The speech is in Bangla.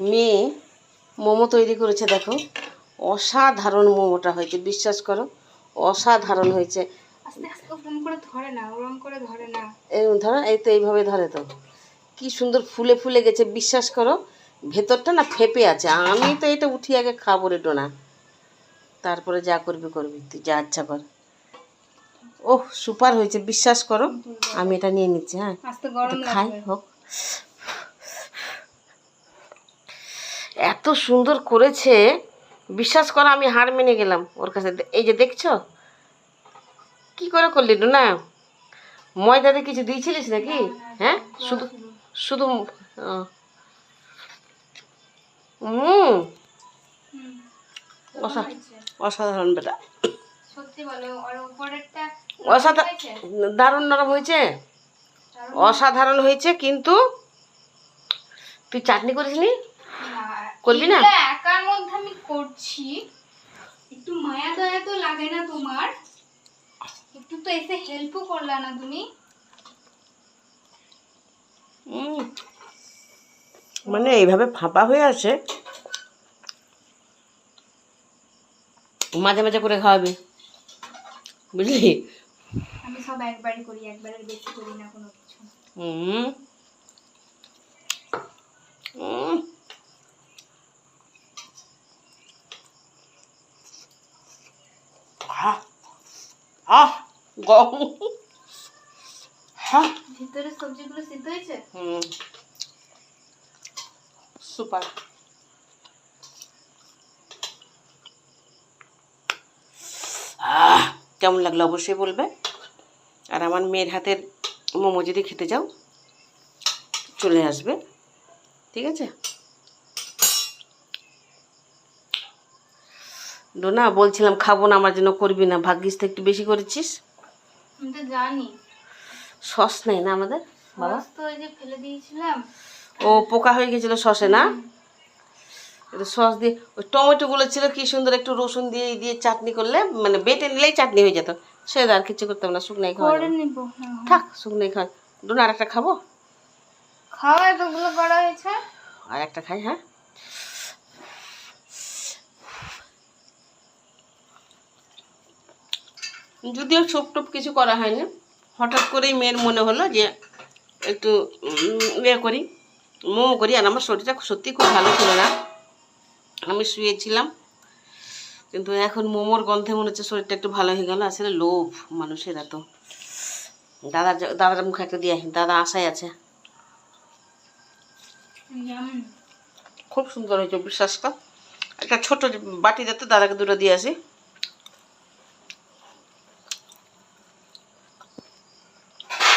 মেয়ে মোমো তৈরি করেছে দেখো। অসাধারণ মোমোটা হয়েছে বিশ্বাস করো অসাধারণ হয়েছে। ধরে এই তো এইভাবে ধরে তো। কি সুন্দর ফুলে ফুলে গেছে বিশ্বাস করো। ভেতরটা না ফেপে আছে আমি তো এটা উঠিয়ে আগে খাব রে ডোনা। তারপরে যা করবি করবি তুই যা আচ্ছা কর। ওহ সুপার হয়েছে বিশ্বাস করো। আমি এটা নিয়ে নিচ্ছি হ্যাঁ। খাই হোক। এত সুন্দর করেছে। বিশ্বাস করো আমি হার মেনে গেলাম ওর কাছে। এই যে দেখছ? কি করে করলি না ময়দাতে কিছু দিয়েছিলিস নাকি? হ্যাঁ? শুধু শুধু হুম হুম, অসা অসাধারণ বেটা। দারুণ নরম হয়েছে? অসাধারণ হয়েছে কিন্তু তুই চাটনি করিসনি? করবি না? একার মধ্যে আমি করছি। একটু মায়া দয়া তো লাগে না তোমার। একটু তো এসে হেল্পও করলা না তুমি। মানে এইভাবে ফাঁপা হয়ে আছে। মাঝে মাঝে করে খাওয়াবি। বুঝলি? আমি সব একবারই করি একবারের বেশি করি না কোনো কিছু। হুম উম। আহ আহ গম? হ্যাঁ? ভিতরে সবজিগুলো সিদ্ধ হয়েছে? হুম। সুপার। আহ কেমন লাগল অবশ্যই বলবে। আর আমার মেয়ের হাতের মোমো যদি খেতে যাও চলে আসবে। ঠিক আছে? ডোনা বলছিলাম খাব না আমার জন্য করবি না। ভাগ্যিস তো একটু বেশি করেছিস। আমি তো জানি। সস নেই না আমাদের বাবা? তো ওই যে ফেলে দিয়েছিলাম। ও পোকা হয়ে গেছিল সসে না? একটু সস দিয়ে ওই টমেটোগুলো ছিল কি সুন্দর একটু রসুন দিয়ে দিয়ে চাটনি করলে মানে বেটে নিলেই চাটনি হয়ে যেত। সে আর কিছু করতাম না শুকনাই খাওয়া হ্যাঁ, হ্যাঁ। থাক শুকনাই খাওয়া দুটো আর একটা খাব? খাওয়া এতগুলো করা হয়েছে? আর একটা খাই হ্যাঁ? যদিও ছোপ টোপ কিছু করা হয়নি। হঠাৎ করেই মেয়ের মনে হলো যে একটু ইয়ে করি, মোমো করি, আর আমার শরীরটা সত্যি খুব ভালো ছিল না। আমি শুয়েছিলাম, কিন্তু এখন মোমোর গন্ধে মনে হচ্ছে শরীরটা একটু ভালো হয়ে গেল। আসলে লোভ মানুষের এত। দাদা দাদার মুখে একটা দিয়ে দাদা আশাই আছে। খুব সুন্দর হয়েছে বিশ্বাস কর একটা ছোট বাটি যাতে দাদাকে দুটো দিয়ে আসি।